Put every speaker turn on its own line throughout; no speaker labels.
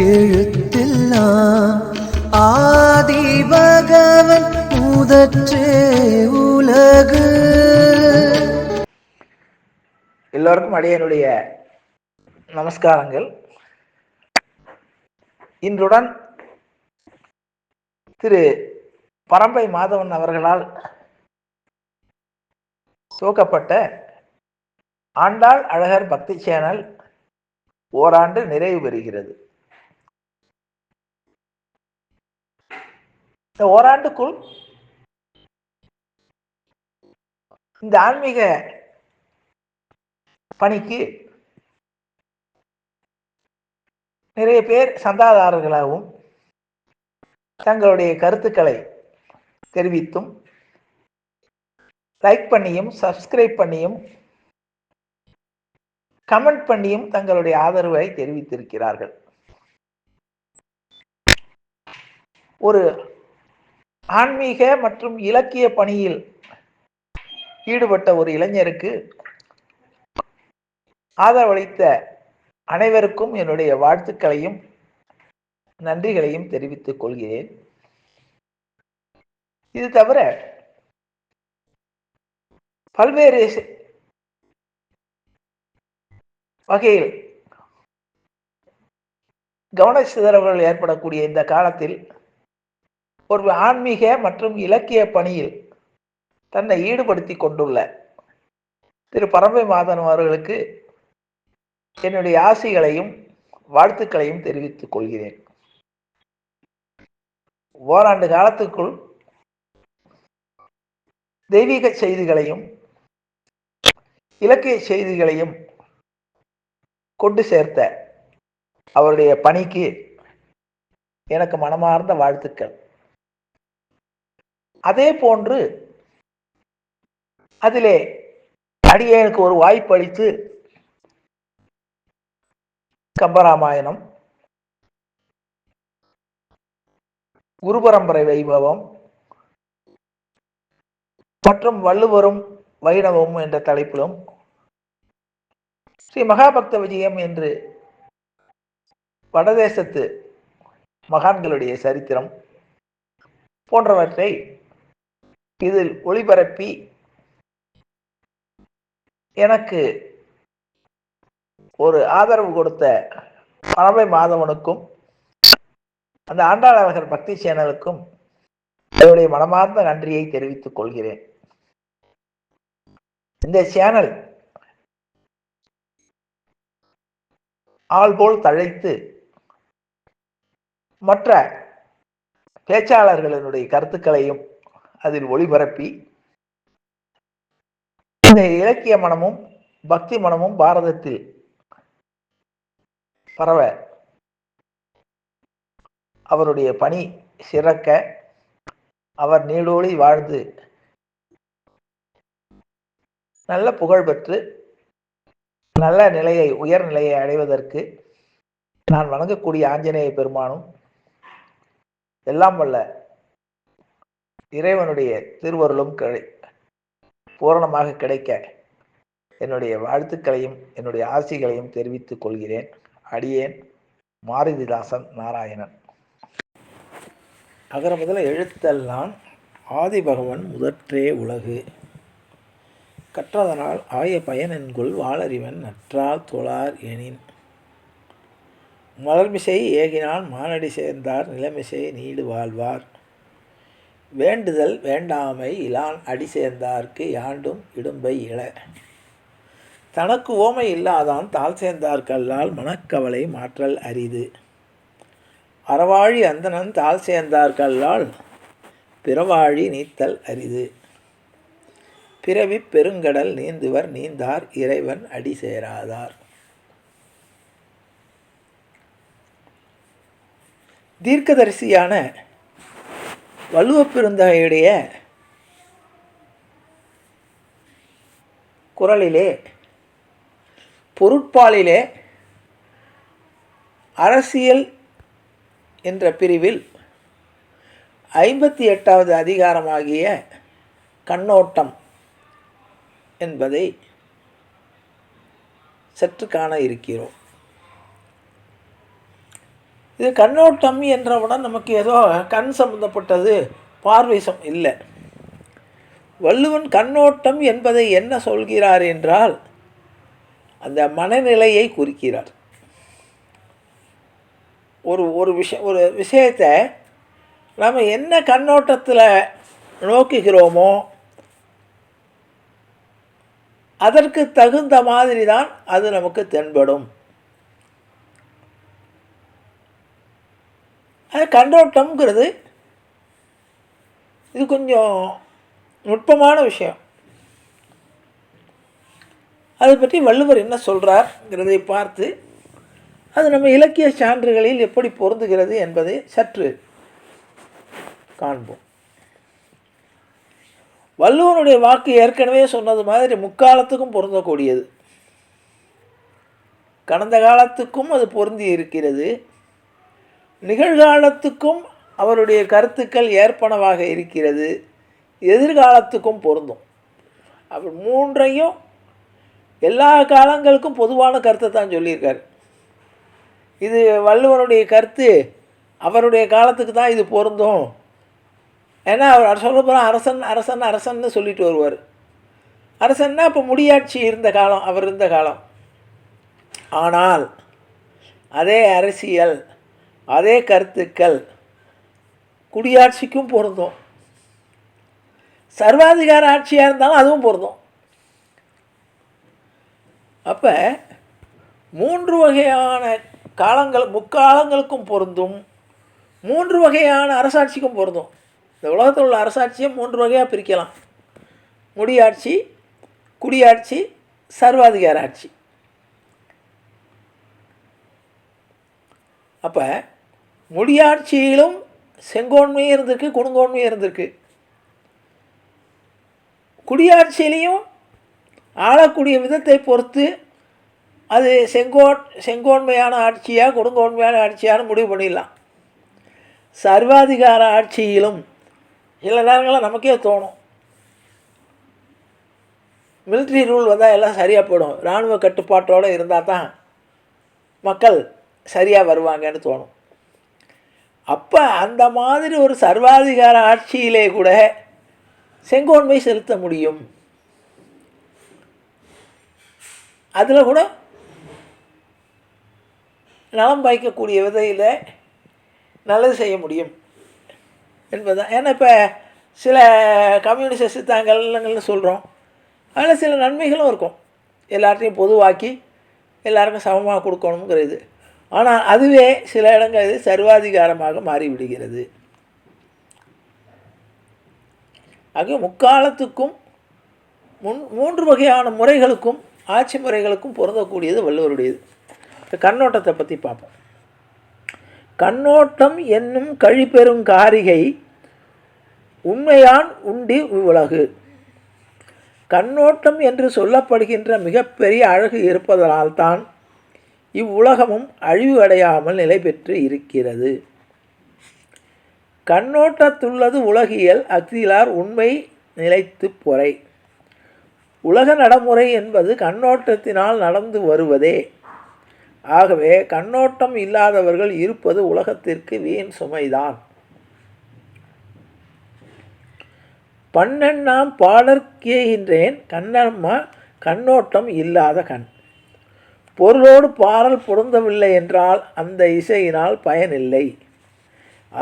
எழுத்தெல்லாம் ஆதி பகவன் முதற்றே உலகு எல்லோருக்கும் அடியனுடைய நமஸ்காரங்கள் இன்றுடன் திரு பரம்பை மாதவன் அவர்களால் துவக்கப்பட்ட ஆண்டாள் அழகர் பக்தி சேனல் ஓராண்டு நிறைவு பெறுகிறது இந்த ஓராண்டுக்குள் இந்த ஆன்மீக பணிக்கு நிறைய பேர் சந்தாதாரர்களாகவும் தங்களுடைய கருத்துக்களை தெரிவித்தும் லைக் பண்ணியும் சப்ஸ்கிரைப் பண்ணியும் கமெண்ட் பண்ணியும் தங்களுடைய ஆதரவை தெரிவித்திருக்கிறார்கள் ஒரு ஆன்மீக மற்றும் இலக்கிய பணியில் ஈடுபட்ட ஒரு இளைஞருக்கு ஆதரவளித்த அனைவருக்கும் என்னுடைய வாழ்த்துக்களையும் நன்றிகளையும் தெரிவித்துக் கொள்கிறேன் இது தவிர பல்வேறு வகையில் கவன சிதறல்கள் ஏற்படக்கூடிய இந்த காலத்தில் ஒரு ஆன்மீக மற்றும் இலக்கிய பணியில் தன்னை ஈடுபடுத்தி கொண்டுள்ள திரு பரம்பை மாதன் அவர்களுக்கு என்னுடைய ஆசைகளையும் வாழ்த்துக்களையும் தெரிவித்துக் கொள்கிறேன் ஓராண்டு காலத்துக்குள் தெய்வீக செய்திகளையும் இலக்கிய செய்திகளையும் கொண்டு சேர்த்த அவருடைய பணிக்கு எனக்கு மனமார்ந்த வாழ்த்துக்கள் அதே போன்று அதிலே அடியனுக்கு ஒரு வாய்ப்பு அளித்து கம்பராமாயணம் குருபரம்பரை வைபவம் மற்றும் வள்ளுவரும் வைணவம் என்ற தலைப்பிலும் ஸ்ரீ மகாபக்த விஜயம் என்று வடதேசத்து மகான்களுடைய சரித்திரம் போன்றவற்றை இதில் ஒளிபரப்பி எனக்கு ஒரு ஆதரவு கொடுத்த பழமை மாதவனுக்கும் அந்த ஆண்டாளவகர் பக்தி சேனலுக்கும் என்னுடைய மனமார்ந்த நன்றியை தெரிவித்துக் கொள்கிறேன் இந்த சேனல் ஆள் போல் தழைத்து மற்ற பேச்சாளர்களினுடைய கருத்துக்களையும் அதில் ஒளிபரப்பி இந்த இலக்கிய மனமும் பக்தி மனமும் பாரதத்தில் பரவ அவருடைய பணி சிறக்க அவர் நீடோடி வாழ்ந்து நல்ல புகழ் பெற்று நல்ல நிலையை உயர் நிலையை அடைவதற்கு நான் வணங்கக்கூடிய ஆஞ்சநேய பெருமானும் எல்லாம் வல்ல இறைவனுடைய திருவருளும் கிடை பூரணமாக கிடைக்க என்னுடைய வாழ்த்துக்களையும் என்னுடைய ஆசிகளையும் தெரிவித்துக் கொள்கிறேன் அடியேன் மாருதிதாசன் நாராயணன் அகர முதல எழுத்தெல்லாம் ஆதிபகவன் முதற்றே உலகு கற்றதனால் ஆய பயனென்குள் வாளறிவன் நற்றால் தொழார் எனின் மலர்மிசை ஏகினான் மானடி சேர்ந்தார் நிலமிசை நீடு வாழ்வார் வேண்டுதல் வேண்டாமை இலான் அடி சேர்ந்தார்க்கு யாண்டும் இடும்பை இழ தனக்கு ஓமை இல்லாதான் தால் சேர்ந்தார்கல்லால் மனக்கவலை மாற்றல் அரிது அறவாழி அந்தனன் தால் சேர்ந்தார்கல்லால் பிறவாழி நீத்தல் அரிது பிறவி பெருங்கடல் நீந்துவர் நீந்தார் இறைவன் அடி சேராதார் தீர்க்கதரிசியான வள்ளுவப்பெருந்தாயுடைய குரலிலே பொருட்பாலிலே அரசியல் என்ற பிரிவில் ஐம்பத்தி எட்டாவது அதிகாரமாகிய கண்ணோட்டம் என்பதை சற்று காண இருக்கிறோம் இது கண்ணோட்டம் என்றவுடன் நமக்கு ஏதோ கண் சம்பந்தப்பட்டது பார்வை சம் இல்லை வள்ளுவன் கண்ணோட்டம் என்பதை என்ன சொல்கிறார் என்றால் அந்த மனநிலையை குறிக்கிறார் ஒரு ஒரு விஷய ஒரு விஷயத்தை நம்ம என்ன கண்ணோட்டத்தில் நோக்குகிறோமோ அதற்கு தகுந்த மாதிரி தான் அது நமக்கு தென்படும் அது கண்டோட்டம்ங்கிறது இது கொஞ்சம் நுட்பமான விஷயம் அதை பற்றி வள்ளுவர் என்ன சொல்கிறார்ங்கிறதை பார்த்து அது நம்ம இலக்கிய சான்றுகளில் எப்படி பொருந்துகிறது என்பதை சற்று காண்போம் வள்ளுவனுடைய வாக்கு ஏற்கனவே சொன்னது மாதிரி முக்காலத்துக்கும் பொருந்தக்கூடியது கடந்த காலத்துக்கும் அது பொருந்தி இருக்கிறது நிகழ்காலத்துக்கும் அவருடைய கருத்துக்கள் ஏற்பனவாக இருக்கிறது எதிர்காலத்துக்கும் பொருந்தும் அவர் மூன்றையும் எல்லா காலங்களுக்கும் பொதுவான கருத்தை தான் சொல்லியிருக்கார் இது வள்ளுவனுடைய கருத்து அவருடைய காலத்துக்கு தான் இது பொருந்தும் ஏன்னா அவர் சொல்லப்போகிறோம் அரசன் அரசன் அரசன் சொல்லிட்டு வருவார் அரசன்னா இப்போ முடியாட்சி இருந்த காலம் அவர் இருந்த காலம் ஆனால் அதே அரசியல் அதே கருத்துக்கள் குடியாட்சிக்கும் பொருந்தும் சர்வாதிகார ஆட்சியாக இருந்தாலும் அதுவும் பொருந்தும் அப்போ மூன்று வகையான காலங்கள் முக்காலங்களுக்கும் பொருந்தும் மூன்று வகையான அரசாட்சிக்கும் பொருந்தும் இந்த உலகத்தில் உள்ள அரசாட்சியை மூன்று வகையாக பிரிக்கலாம் முடியாட்சி குடியாட்சி சர்வாதிகார ஆட்சி அப்போ முடியாட்சியிலும் செங்கோன்மையும் இருந்திருக்கு குடுங்கோன்மையும் இருந்திருக்கு குடியாட்சியிலையும் ஆளக்கூடிய விதத்தை பொறுத்து அது செங்கோ செங்கோன்மையான ஆட்சியாக கொடுங்கோன்மையான ஆட்சியான்னு முடிவு பண்ணிடலாம் சர்வாதிகார ஆட்சியிலும் சில நேரங்களில் நமக்கே தோணும் மிலிட்ரி ரூல் வந்தால் எல்லாம் சரியாக போயிடும் இராணுவ கட்டுப்பாட்டோடு இருந்தால் தான் மக்கள் சரியாக வருவாங்கன்னு தோணும் அப்போ அந்த மாதிரி ஒரு சர்வாதிகார ஆட்சியிலே கூட செங்கோன்மை செலுத்த முடியும் அதில் கூட நலம் பாய்க்கக்கூடிய விதையில் நல்லது செய்ய முடியும் என்பதுதான் ஏன்னா இப்போ சில கம்யூனிஸ்ட் சித்தாங்கங்கள்னு சொல்கிறோம் அதில் சில நன்மைகளும் இருக்கும் எல்லார்ட்டையும் பொதுவாக்கி எல்லாருக்கும் சமமாக இது ஆனால் அதுவே சில இடங்களில் சர்வாதிகாரமாக மாறிவிடுகிறது ஆக முக்காலத்துக்கும் முன் மூன்று வகையான முறைகளுக்கும் ஆட்சி முறைகளுக்கும் பொருந்தக்கூடியது வள்ளுவருடையது கண்ணோட்டத்தை பற்றி பார்ப்போம் கண்ணோட்டம் என்னும் கழிப்பெறும் காரிகை உண்மையான் உண்டி உலகு கண்ணோட்டம் என்று சொல்லப்படுகின்ற மிகப்பெரிய அழகு இருப்பதனால்தான் இவ்வுலகமும் அழிவடையாமல் நிலை பெற்று இருக்கிறது கண்ணோட்டத்துள்ளது உலகியல் அக்திலார் உண்மை நிலைத்து பொறை உலக நடைமுறை என்பது கண்ணோட்டத்தினால் நடந்து வருவதே ஆகவே கண்ணோட்டம் இல்லாதவர்கள் இருப்பது உலகத்திற்கு வீண் சுமைதான் பன்னெண்ணாம் பாடற்கேகின்றேன் கண்ணம்மா கண்ணோட்டம் இல்லாத கண் பொருளோடு பாடல் பொருந்தவில்லை என்றால் அந்த இசையினால் பயனில்லை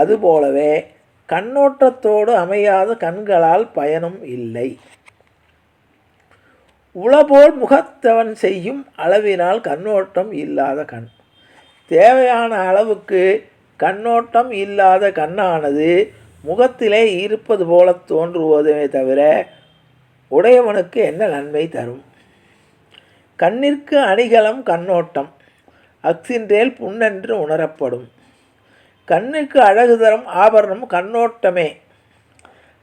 அதுபோலவே கண்ணோட்டத்தோடு அமையாத கண்களால் பயனும் இல்லை உளபோல் முகத்தவன் செய்யும் அளவினால் கண்ணோட்டம் இல்லாத கண் தேவையான அளவுக்கு கண்ணோட்டம் இல்லாத கண்ணானது முகத்திலே இருப்பது போல தோன்றுவதுமே தவிர உடையவனுக்கு என்ன நன்மை தரும் கண்ணிற்கு அணிகலம் கண்ணோட்டம் அக்சின்றேல் புண்ணென்று உணரப்படும் கண்ணுக்கு அழகு தரும் ஆபரணம் கண்ணோட்டமே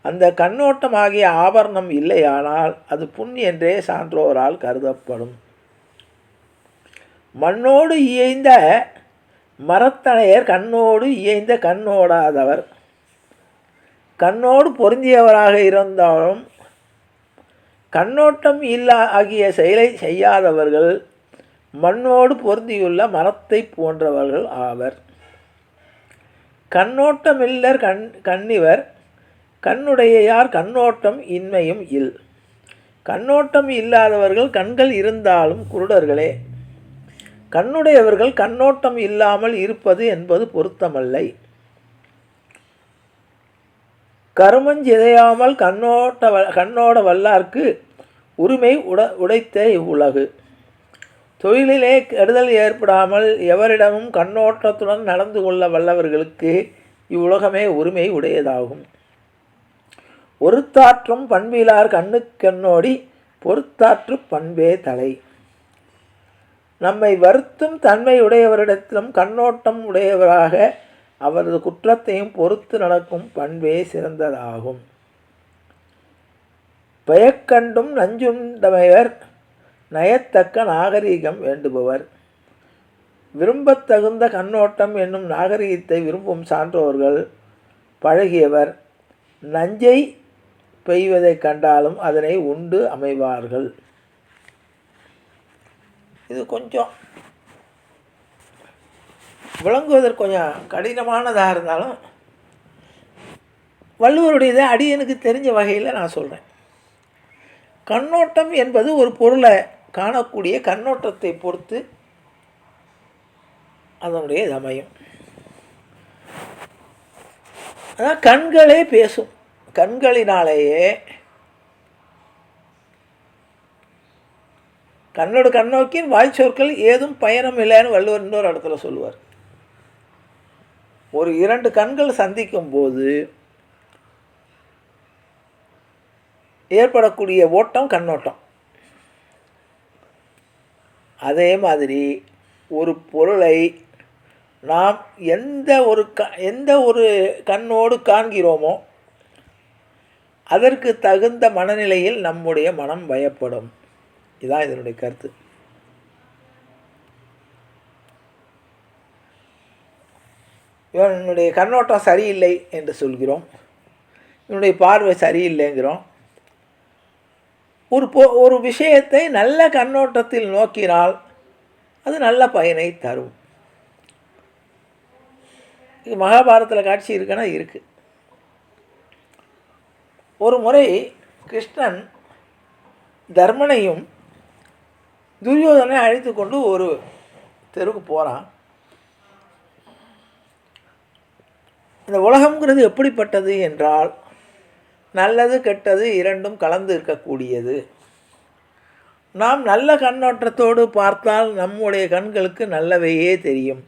அந்த கண்ணோட்டமாகிய ஆபரணம் இல்லையானால் அது புண் என்றே சான்றோரால் கருதப்படும் மண்ணோடு இயைந்த மரத்தனையர் கண்ணோடு இயைந்த கண்ணோடாதவர் கண்ணோடு பொருந்தியவராக இருந்தாலும் கண்ணோட்டம் இல்லா ஆகிய செயலை செய்யாதவர்கள் மண்ணோடு பொருந்தியுள்ள மரத்தை போன்றவர்கள் ஆவர் கண்ணோட்டமில்லர் கண் கண்ணிவர் கண்ணுடையார் கண்ணோட்டம் இன்மையும் இல் கண்ணோட்டம் இல்லாதவர்கள் கண்கள் இருந்தாலும் குருடர்களே கண்ணுடையவர்கள் கண்ணோட்டம் இல்லாமல் இருப்பது என்பது பொருத்தமல்லை கருமஞ்சிதையாமல் கண்ணோட்ட வ கண்ணோட வல்லார்க்கு உரிமை உட உடைத்த இவ்வுலகு தொழிலிலே கெடுதல் ஏற்படாமல் எவரிடமும் கண்ணோட்டத்துடன் நடந்து கொள்ள வல்லவர்களுக்கு இவ்வுலகமே உரிமை உடையதாகும் ஒருத்தாற்றும் பண்பிலார் கண்ணுக்கண்ணோடி பொறுத்தாற்று பண்பே தலை நம்மை வருத்தும் தன்மை உடையவரிடத்திலும் கண்ணோட்டம் உடையவராக அவரது குற்றத்தையும் பொறுத்து நடக்கும் பண்பே சிறந்ததாகும் பெயக்கண்டும் நஞ்சுண்டமையர் நயத்தக்க நாகரீகம் வேண்டுபவர் விரும்பத்தகுந்த கண்ணோட்டம் என்னும் நாகரீகத்தை விரும்பும் சான்றோர்கள் பழகியவர் நஞ்சை பெய்வதை கண்டாலும் அதனை உண்டு அமைவார்கள் இது கொஞ்சம் விளங்குவதற்கு கொஞ்சம் கடினமானதாக இருந்தாலும் வள்ளுவருடையதை அடியனுக்கு தெரிஞ்ச வகையில் நான் சொல்கிறேன் கண்ணோட்டம் என்பது ஒரு பொருளை காணக்கூடிய கண்ணோட்டத்தை பொறுத்து அதனுடைய இது அமையும் அதான் கண்களே பேசும் கண்களினாலேயே கண்ணோடு கண்ணோக்கின் வாய் சொற்கள் ஏதும் பயணம் இல்லைன்னு வள்ளுவர் இன்னொரு இடத்துல சொல்லுவார் ஒரு இரண்டு கண்கள் சந்திக்கும் போது ஏற்படக்கூடிய ஓட்டம் கண்ணோட்டம் அதே மாதிரி ஒரு பொருளை நாம் எந்த ஒரு க எந்த ஒரு கண்ணோடு காண்கிறோமோ அதற்கு தகுந்த மனநிலையில் நம்முடைய மனம் பயப்படும் இதுதான் இதனுடைய கருத்து இவனுடைய கண்ணோட்டம் சரியில்லை என்று சொல்கிறோம் இவனுடைய பார்வை சரியில்லைங்கிறோம் ஒரு போ ஒரு விஷயத்தை நல்ல கண்ணோட்டத்தில் நோக்கினால் அது நல்ல பயனை தரும் இது மகாபாரதத்தில் காட்சி இருக்குன்னா இருக்குது ஒரு முறை கிருஷ்ணன் தர்மனையும் துரியோதனையும் அழைத்து கொண்டு ஒரு தெருவுக்கு போகிறான் இந்த உலகங்கிறது எப்படிப்பட்டது என்றால் நல்லது கெட்டது இரண்டும் கலந்து இருக்கக்கூடியது நாம் நல்ல கண்ணோட்டத்தோடு பார்த்தால் நம்முடைய கண்களுக்கு நல்லவையே தெரியும்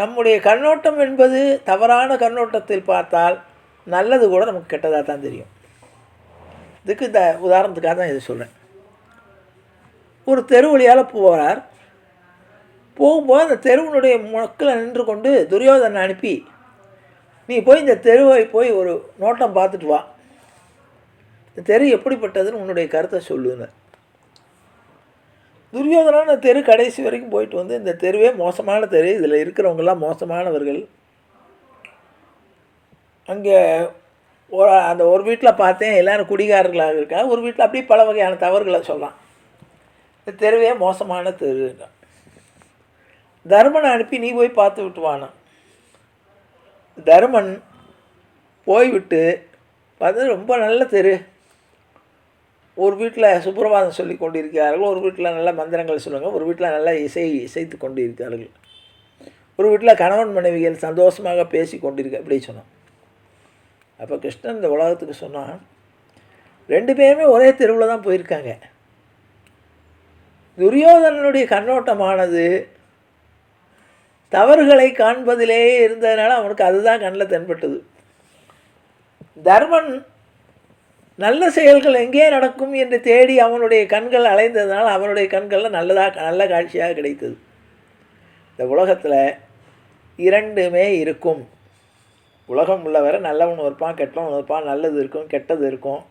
நம்முடைய கண்ணோட்டம் என்பது தவறான கண்ணோட்டத்தில் பார்த்தால் நல்லது கூட நமக்கு கெட்டதாக தான் தெரியும் இதுக்கு இந்த உதாரணத்துக்காக தான் இதை சொல்கிறேன் ஒரு தெரு வழியால் போகிறார் போகும்போது அந்த தெருவனுடைய மக்களை நின்று கொண்டு துரியோதனை அனுப்பி நீ போய் இந்த தெருவை போய் ஒரு நோட்டம் பார்த்துட்டு வா இந்த தெரு எப்படிப்பட்டதுன்னு உன்னுடைய கருத்தை சொல்லுங்கள் துரியோதனான அந்த தெரு கடைசி வரைக்கும் போயிட்டு வந்து இந்த தெருவே மோசமான தெரு இதில் இருக்கிறவங்கெல்லாம் மோசமானவர்கள் அங்கே ஒரு அந்த ஒரு வீட்டில் பார்த்தேன் எல்லோரும் குடிகாரர்களாக இருக்காங்க ஒரு வீட்டில் அப்படியே பல வகையான தவறுகளை சொல்லலாம் இந்த தெருவே மோசமான தெருன்றான் தர்மனை அனுப்பி நீ போய் பார்த்து விட்டு வானா தர்மன் போய்விட்டு பார்த்து ரொம்ப நல்ல தெரு ஒரு வீட்டில் சுப்பிரபாதம் சொல்லி கொண்டிருக்கிறார்கள் ஒரு வீட்டில் நல்ல மந்திரங்கள் சொல்லுவாங்க ஒரு வீட்டில் நல்ல இசை இசைத்து கொண்டு ஒரு வீட்டில் கணவன் மனைவிகள் சந்தோஷமாக பேசி கொண்டிருக்க அப்படி சொன்னான் அப்போ கிருஷ்ணன் இந்த உலகத்துக்கு சொன்னான் ரெண்டு பேருமே ஒரே தெருவில் தான் போயிருக்காங்க துரியோதனனுடைய கண்ணோட்டமானது தவறுகளை காண்பதிலேயே இருந்ததுனால அவனுக்கு அதுதான் கண்ணில் தென்பட்டது தர்மன் நல்ல செயல்கள் எங்கே நடக்கும் என்று தேடி அவனுடைய கண்கள் அலைந்ததுனால் அவனுடைய கண்களில் நல்லதாக நல்ல காட்சியாக கிடைத்தது இந்த உலகத்தில் இரண்டுமே இருக்கும் உலகம் உள்ளவரை நல்லவன் இருப்பான் கெட்டவன் இருப்பான் நல்லது இருக்கும் கெட்டது இருக்கும்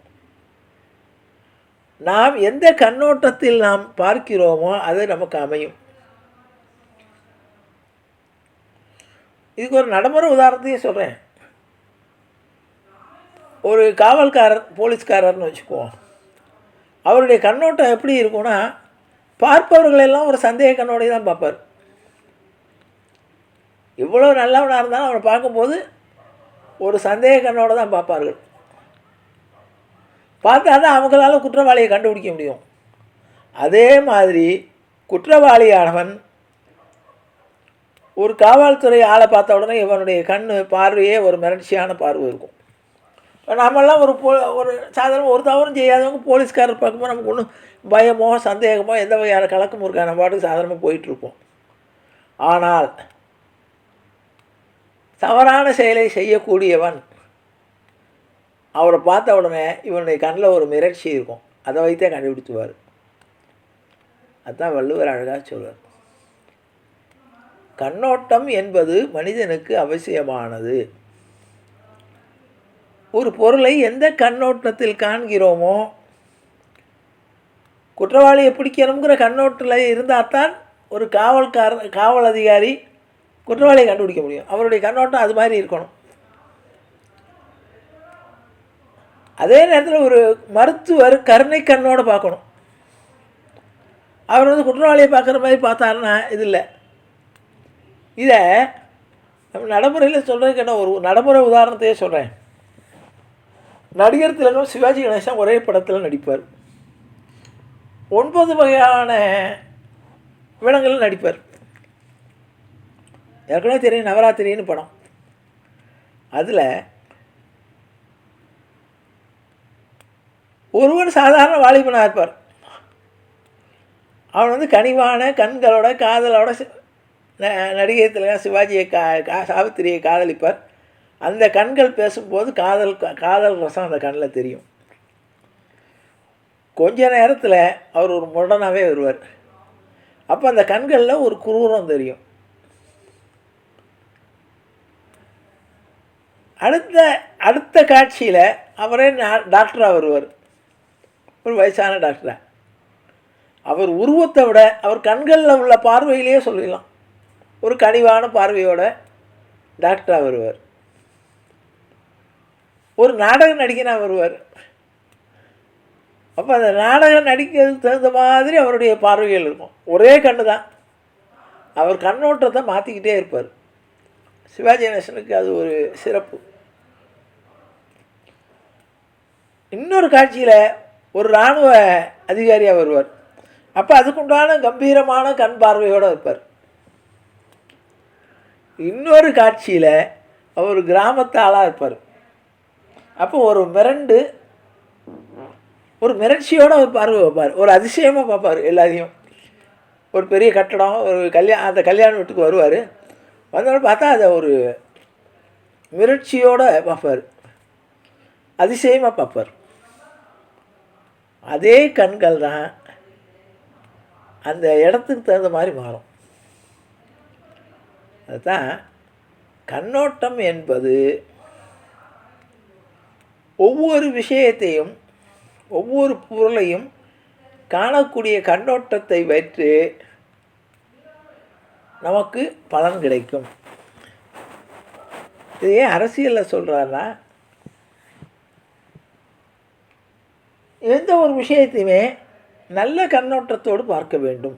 நாம் எந்த கண்ணோட்டத்தில் நாம் பார்க்கிறோமோ அது நமக்கு அமையும் இதுக்கு ஒரு நடைமுறை உதாரணத்தையே சொல்கிறேன் ஒரு காவல்காரர் போலீஸ்காரர்னு வச்சுக்குவோம் அவருடைய கண்ணோட்டம் எப்படி இருக்கும்னா பார்ப்பவர்களெல்லாம் ஒரு சந்தேக கண்ணோடைய தான் பார்ப்பார் இவ்வளோ நல்லவனாக இருந்தாலும் அவனை பார்க்கும்போது ஒரு சந்தேக கண்ணோடு தான் பார்ப்பார்கள் பார்த்தா தான் அவங்களால குற்றவாளியை கண்டுபிடிக்க முடியும் அதே மாதிரி குற்றவாளியானவன் ஒரு காவல்துறை ஆளை பார்த்த உடனே இவனுடைய கண் பார்வையே ஒரு மிரட்சியான பார்வை இருக்கும் இப்போ நம்மெல்லாம் ஒரு போ ஒரு சாதாரண ஒரு தவறும் செய்யாதவங்க போலீஸ்காரர் பார்க்கும்போது நமக்கு ஒன்றும் பயமோ சந்தேகமோ எந்த வகையான கலக்கமும் இருக்கா நம்ம பாட்டுக்கு சாதாரணமாக போயிட்டுருப்போம் ஆனால் தவறான செயலை செய்யக்கூடியவன் அவரை பார்த்த உடனே இவனுடைய கண்ணில் ஒரு மிரட்சி இருக்கும் அதை வைத்தே கண்டுபிடிச்சுவார் அதுதான் வள்ளுவர் அழகாக சொல்வார் கண்ணோட்டம் என்பது மனிதனுக்கு அவசியமானது ஒரு பொருளை எந்த கண்ணோட்டத்தில் காண்கிறோமோ குற்றவாளியை பிடிக்கணுங்கிற கண்ணோட்டில் இருந்தால் தான் ஒரு காவல்கார காவல் அதிகாரி குற்றவாளியை கண்டுபிடிக்க முடியும் அவருடைய கண்ணோட்டம் அது மாதிரி இருக்கணும் அதே நேரத்தில் ஒரு மருத்துவர் கருணை கண்ணோடு பார்க்கணும் அவர் வந்து குற்றவாளியை பார்க்குற மாதிரி பார்த்தாருன்னா இது இல்லை இதை நம்ம நடைமுறையில் சொல்கிறதுக்கு என்ன ஒரு நடைமுறை உதாரணத்தையே சொல்கிறேன் நடிகர் திலகம் சிவாஜி கணேசன் ஒரே படத்தில் நடிப்பார் ஒன்பது வகையான விடங்களில் நடிப்பார் ஏற்கனவே தெரியும் நவராத்திரின்னு படம் அதில் ஒருவன் சாதாரண வாலிபனாக இருப்பார் அவன் வந்து கனிவான கண்களோட காதலோட நடிகை சிவாஜியை கா கா சாவித்திரியை காதலிப்பார் அந்த கண்கள் பேசும்போது காதல் காதல் ரசம் அந்த கண்ணில் தெரியும் கொஞ்ச நேரத்தில் அவர் ஒரு முடனாகவே வருவார் அப்போ அந்த கண்களில் ஒரு குரூரம் தெரியும் அடுத்த அடுத்த காட்சியில் அவரே டாக்டராக வருவார் ஒரு வயசான டாக்டராக அவர் உருவத்தை விட அவர் கண்களில் உள்ள பார்வையிலேயே சொல்லிடலாம் ஒரு கனிவான பார்வையோட டாக்டராக வருவார் ஒரு நாடக நடிகனாக வருவார் அப்போ அந்த நாடகம் நடிக்கிறதுக்கு தகுந்த மாதிரி அவருடைய பார்வைகள் இருக்கும் ஒரே கண்ணு தான் அவர் கண்ணோட்டத்தை மாற்றிக்கிட்டே இருப்பார் சிவாஜி கணேசனுக்கு அது ஒரு சிறப்பு இன்னொரு காட்சியில் ஒரு இராணுவ அதிகாரியாக வருவார் அப்போ அதுக்குண்டான கம்பீரமான கண் பார்வையோடு இருப்பார் இன்னொரு காட்சியில் அவர் கிராமத்து ஆளாக இருப்பார் அப்போ ஒரு மிரண்டு ஒரு மிரட்சியோடு அவர் பார்வை வைப்பார் ஒரு அதிசயமாக பார்ப்பார் எல்லாத்தையும் ஒரு பெரிய கட்டடம் ஒரு கல்யாணம் அந்த கல்யாண வீட்டுக்கு வருவார் வந்தோட பார்த்தா அதை ஒரு மிரட்சியோடு பார்ப்பார் அதிசயமாக பார்ப்பார் அதே கண்கள் தான் அந்த இடத்துக்கு தகுந்த மாதிரி மாறும் அதுதான் கண்ணோட்டம் என்பது ஒவ்வொரு விஷயத்தையும் ஒவ்வொரு பொருளையும் காணக்கூடிய கண்ணோட்டத்தை வைத்து நமக்கு பலன் கிடைக்கும் இது ஏன் அரசியலில் சொல்கிறாருன்னா எந்த ஒரு விஷயத்தையுமே நல்ல கண்ணோட்டத்தோடு பார்க்க வேண்டும்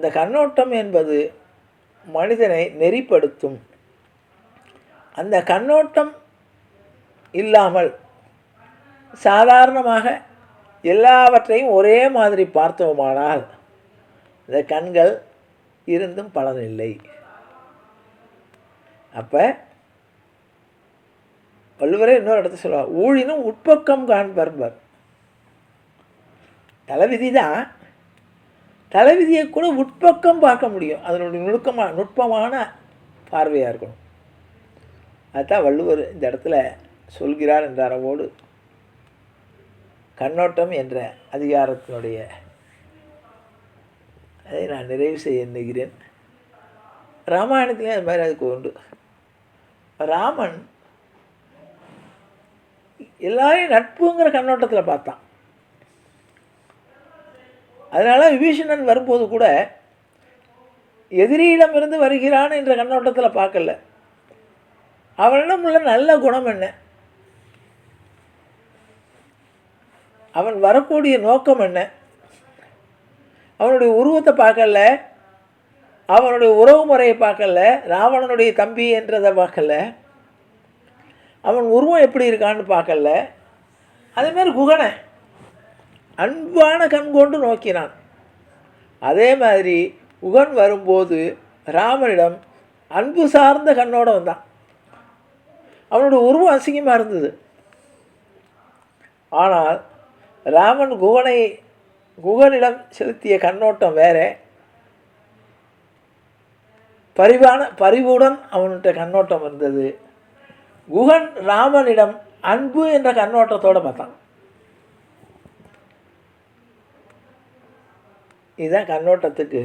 அந்த கண்ணோட்டம் என்பது மனிதனை நெறிப்படுத்தும் அந்த கண்ணோட்டம் இல்லாமல் சாதாரணமாக எல்லாவற்றையும் ஒரே மாதிரி பார்த்தோமானால் இந்த கண்கள் இருந்தும் பலனில்லை அப்போ வள்ளுவரே இன்னொரு இடத்த சொல்லுவார் ஊழினும் உட்பக்கம் காண்பர்பர் தலைவிதி தான் தலைவிதியை கூட உட்பக்கம் பார்க்க முடியும் அதனுடைய நுணுக்கமாக நுட்பமான பார்வையாக இருக்கணும் அதுதான் வள்ளுவர் இந்த இடத்துல சொல்கிறார் என்ற அளவோடு கண்ணோட்டம் என்ற அதிகாரத்தினுடைய அதை நான் நிறைவு செய்ய எண்ணுகிறேன் ராமாயணத்திலே அது மாதிரி அதுக்கு உண்டு ராமன் எல்லாரையும் நட்புங்கிற கண்ணோட்டத்தில் பார்த்தான் அதனால் விபீஷணன் வரும்போது கூட எதிரியிடம் இருந்து வருகிறான் என்ற கண்ணோட்டத்தில் பார்க்கல அவனிடம் உள்ள நல்ல குணம் என்ன அவன் வரக்கூடிய நோக்கம் என்ன அவனுடைய உருவத்தை பார்க்கல அவனுடைய உறவு முறையை பார்க்கல ராவணனுடைய தம்பி என்றதை பார்க்கல அவன் உருவம் எப்படி இருக்கான்னு பார்க்கல அதேமாதிரி குகனை அன்பான கண் கொண்டு நோக்கினான் அதே மாதிரி உகன் வரும்போது ராமனிடம் அன்பு சார்ந்த கண்ணோடு வந்தான் அவனோட உருவம் அசிங்கமாக இருந்தது ஆனால் ராமன் குகனை குகனிடம் செலுத்திய கண்ணோட்டம் வேறே பரிவான பரிவுடன் அவன்கிட்ட கண்ணோட்டம் இருந்தது குகன் ராமனிடம் அன்பு என்ற கண்ணோட்டத்தோடு பார்த்தான் இதுதான் கண்ணோட்டத்துக்கு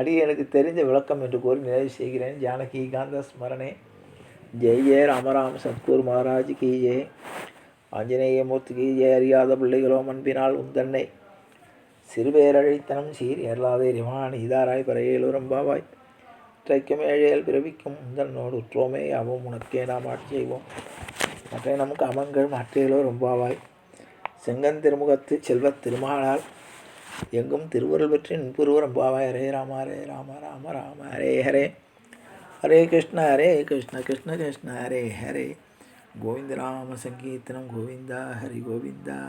அடி எனக்கு தெரிஞ்ச விளக்கம் என்று கூறி நிறைவு செய்கிறேன் ஜானகி காந்த ஸ்மரணே ஜெய் ஜெய ராமராம் சத்குரு மகாராஜ் கி ஜெய் ஆஞ்சநேய மூர்த்தி கி ஜெய அறியாத பிள்ளைகளோ அன்பினால் உந்தன்னை சிறுபேரழித்தனம் சீர் ஏர்லாதே ரிவான் இதாராய் பரையலூரம் பாபாய் இற்றைக்கும் ஏழையல் பிறவிக்கும் உந்தன்னோடு உற்றோமே அவம் உனக்கே நாம் ஆட்சி செய்வோம் மற்ற நமக்கு அமங்கள் மற்றையிலோ ரொம்பாவாய் செங்கன் திருமுகத்து செல்வத் திருமாளால் எங்கும் திருவருள் பெற்று நின்புருவரம் பாவா ஹரே ராம ஹரே ராம ராம ராம ஹரே ஹரே ஹரே கிருஷ்ண ஹரே கிருஷ்ண கிருஷ்ண கிருஷ்ண ஹரே ஹரே கோவிந்த ராம சங்கீர்த்தனம் கோவிந்தா ஹரி கோவிந்தா